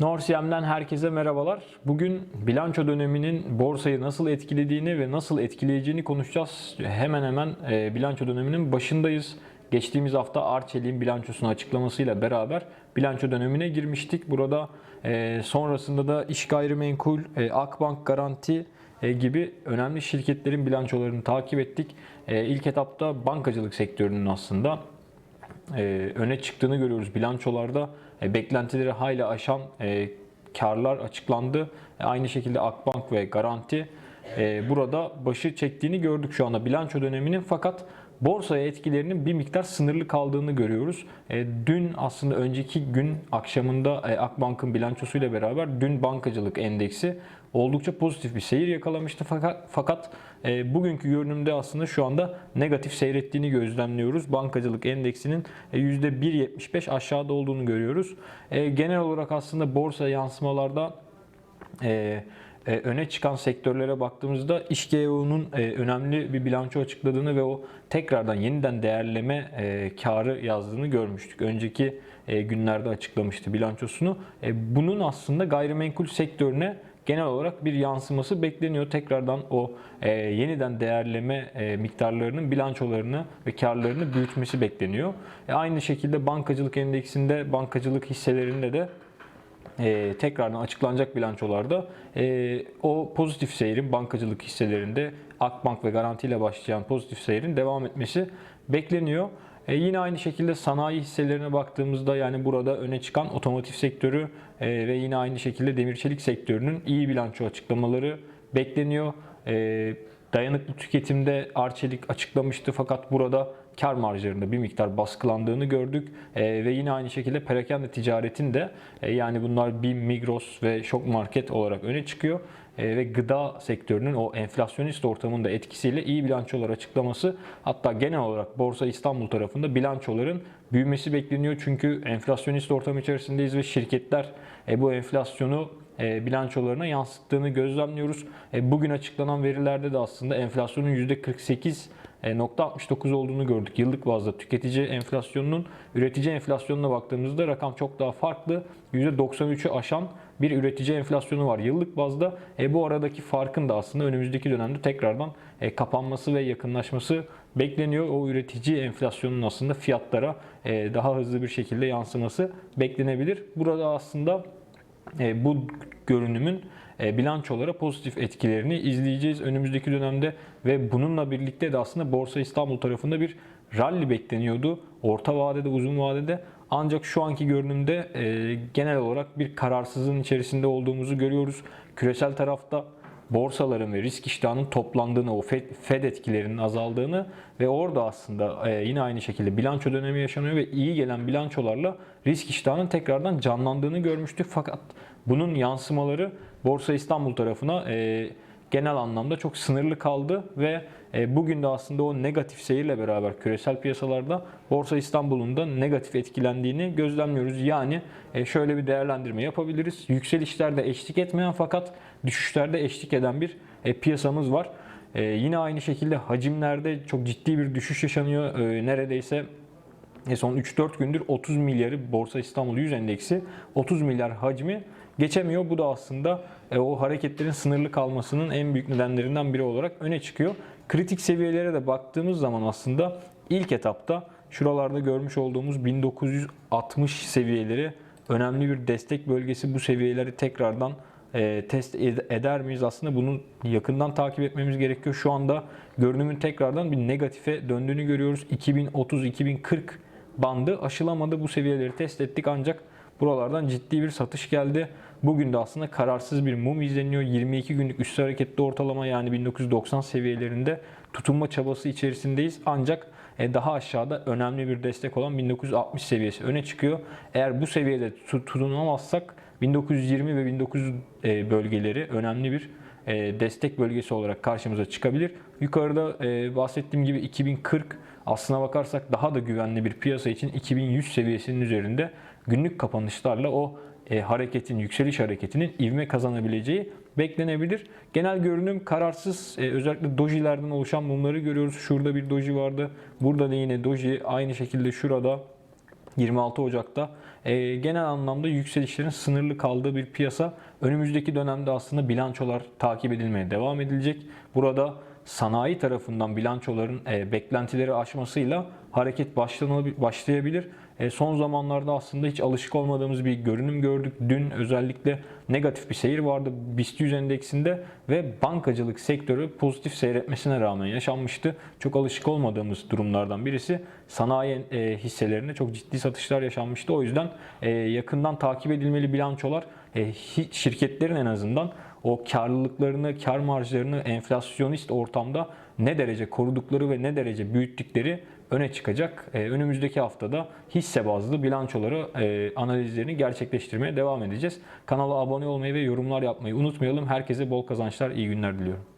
Norsiyem'den herkese merhabalar. Bugün bilanço döneminin borsayı nasıl etkilediğini ve nasıl etkileyeceğini konuşacağız. Hemen hemen e, bilanço döneminin başındayız. Geçtiğimiz hafta Arçelik'in bilançosunu açıklamasıyla beraber bilanço dönemine girmiştik. Burada e, sonrasında da iş gayrimenkul, e, Akbank Garanti gibi önemli şirketlerin bilançolarını takip ettik. E, ilk etapta bankacılık sektörünün aslında öne çıktığını görüyoruz bilançolarda. E, beklentileri hayli aşan e, karlar açıklandı. E, aynı şekilde Akbank ve Garanti e, burada başı çektiğini gördük şu anda bilanço döneminin fakat borsaya etkilerinin bir miktar sınırlı kaldığını görüyoruz. E, dün aslında önceki gün akşamında e, Akbank'ın bilançosuyla beraber dün bankacılık endeksi oldukça pozitif bir seyir yakalamıştı fakat fakat e, bugünkü görünümde aslında şu anda negatif seyrettiğini gözlemliyoruz. Bankacılık endeksinin e, %1.75 aşağıda olduğunu görüyoruz. E, genel olarak aslında borsa yansımalarda e, e, öne çıkan sektörlere baktığımızda İşGEO'nun e, önemli bir bilanço açıkladığını ve o tekrardan yeniden değerleme e, karı yazdığını görmüştük. Önceki e, günlerde açıklamıştı bilançosunu. E, bunun aslında gayrimenkul sektörüne genel olarak bir yansıması bekleniyor. Tekrardan o e, yeniden değerleme e, miktarlarının bilançolarını ve karlarını büyütmesi bekleniyor. E, aynı şekilde bankacılık endeksinde bankacılık hisselerinde de e, tekrardan açıklanacak bilançolarda e, o pozitif seyrin bankacılık hisselerinde Akbank ve Garanti ile başlayan pozitif seyrin devam etmesi bekleniyor. E, yine aynı şekilde sanayi hisselerine baktığımızda yani burada öne çıkan otomotiv sektörü e, ve yine aynı şekilde demir çelik sektörünün iyi bilanço açıklamaları bekleniyor. E, dayanıklı tüketimde Arçelik açıklamıştı fakat burada kar marjlarında bir miktar baskılandığını gördük. E, ve yine aynı şekilde perakende ticaretin de e, yani bunlar BİM, Migros ve Şok Market olarak öne çıkıyor. E, ve gıda sektörünün o enflasyonist ortamında etkisiyle iyi bilançolar açıklaması hatta genel olarak Borsa İstanbul tarafında bilançoların büyümesi bekleniyor. Çünkü enflasyonist ortam içerisindeyiz ve şirketler e, bu enflasyonu bilançolarına yansıttığını gözlemliyoruz. E, bugün açıklanan verilerde de aslında enflasyonun %48.69 olduğunu gördük. Yıllık bazda tüketici enflasyonunun üretici enflasyonuna baktığımızda rakam çok daha farklı. %93'ü aşan bir üretici enflasyonu var yıllık bazda. E, bu aradaki farkın da aslında önümüzdeki dönemde tekrardan e, kapanması ve yakınlaşması bekleniyor. O üretici enflasyonun aslında fiyatlara e, daha hızlı bir şekilde yansıması beklenebilir. Burada aslında e, bu görünümün e, bilançolara pozitif etkilerini izleyeceğiz önümüzdeki dönemde ve bununla birlikte de aslında Borsa İstanbul tarafında bir rally bekleniyordu. Orta vadede, uzun vadede ancak şu anki görünümde e, genel olarak bir kararsızlığın içerisinde olduğumuzu görüyoruz. Küresel tarafta borsaların ve risk iştahının toplandığını, o Fed, etkilerinin azaldığını ve orada aslında e, yine aynı şekilde bilanço dönemi yaşanıyor ve iyi gelen bilançolarla risk iştahının tekrardan canlandığını görmüştük. Fakat bunun yansımaları Borsa İstanbul tarafına e, genel anlamda çok sınırlı kaldı ve e, bugün de aslında o negatif seyirle beraber küresel piyasalarda Borsa İstanbul'un da negatif etkilendiğini gözlemliyoruz. Yani e, şöyle bir değerlendirme yapabiliriz. Yükselişlerde eşlik etmeyen fakat düşüşlerde eşlik eden bir e, piyasamız var. Yine aynı şekilde hacimlerde çok ciddi bir düşüş yaşanıyor. Neredeyse son 3-4 gündür 30 milyarı Borsa İstanbul 100 endeksi 30 milyar hacmi geçemiyor. Bu da aslında e, o hareketlerin sınırlı kalmasının en büyük nedenlerinden biri olarak öne çıkıyor. Kritik seviyelere de baktığımız zaman aslında ilk etapta şuralarda görmüş olduğumuz 1960 seviyeleri önemli bir destek bölgesi. Bu seviyeleri tekrardan e, test eder miyiz? Aslında bunu yakından takip etmemiz gerekiyor. Şu anda görünümün tekrardan bir negatife döndüğünü görüyoruz. 2030-2040 bandı aşılamadı. Bu seviyeleri test ettik ancak buralardan ciddi bir satış geldi. Bugün de aslında kararsız bir mum izleniyor. 22 günlük üstü hareketli ortalama yani 1990 seviyelerinde tutunma çabası içerisindeyiz. Ancak e, daha aşağıda önemli bir destek olan 1960 seviyesi öne çıkıyor. Eğer bu seviyede tutunamazsak 1920 ve 1900 e, bölgeleri önemli bir e, destek bölgesi olarak karşımıza çıkabilir. Yukarıda bahsettiğim gibi 2040 aslına bakarsak daha da güvenli bir piyasa için 2100 seviyesinin üzerinde günlük kapanışlarla o e, hareketin, yükseliş hareketinin ivme kazanabileceği beklenebilir. Genel görünüm kararsız. E, özellikle dojilerden oluşan mumları görüyoruz. Şurada bir doji vardı. Burada da yine doji aynı şekilde şurada 26 Ocak'ta e, genel anlamda yükselişlerin sınırlı kaldığı bir piyasa. Önümüzdeki dönemde aslında bilançolar takip edilmeye devam edilecek. Burada sanayi tarafından bilançoların e, beklentileri aşmasıyla hareket başlayabilir. E, son zamanlarda aslında hiç alışık olmadığımız bir görünüm gördük. Dün özellikle negatif bir seyir vardı BIST 100 endeksinde ve bankacılık sektörü pozitif seyretmesine rağmen yaşanmıştı. Çok alışık olmadığımız durumlardan birisi. Sanayi e, hisselerinde çok ciddi satışlar yaşanmıştı. O yüzden e, yakından takip edilmeli bilançolar şirketlerin en azından o karlılıklarını, kar marjlarını enflasyonist ortamda ne derece korudukları ve ne derece büyüttükleri öne çıkacak. Ee, önümüzdeki haftada hisse bazlı bilançoları e, analizlerini gerçekleştirmeye devam edeceğiz. Kanala abone olmayı ve yorumlar yapmayı unutmayalım. Herkese bol kazançlar, iyi günler diliyorum.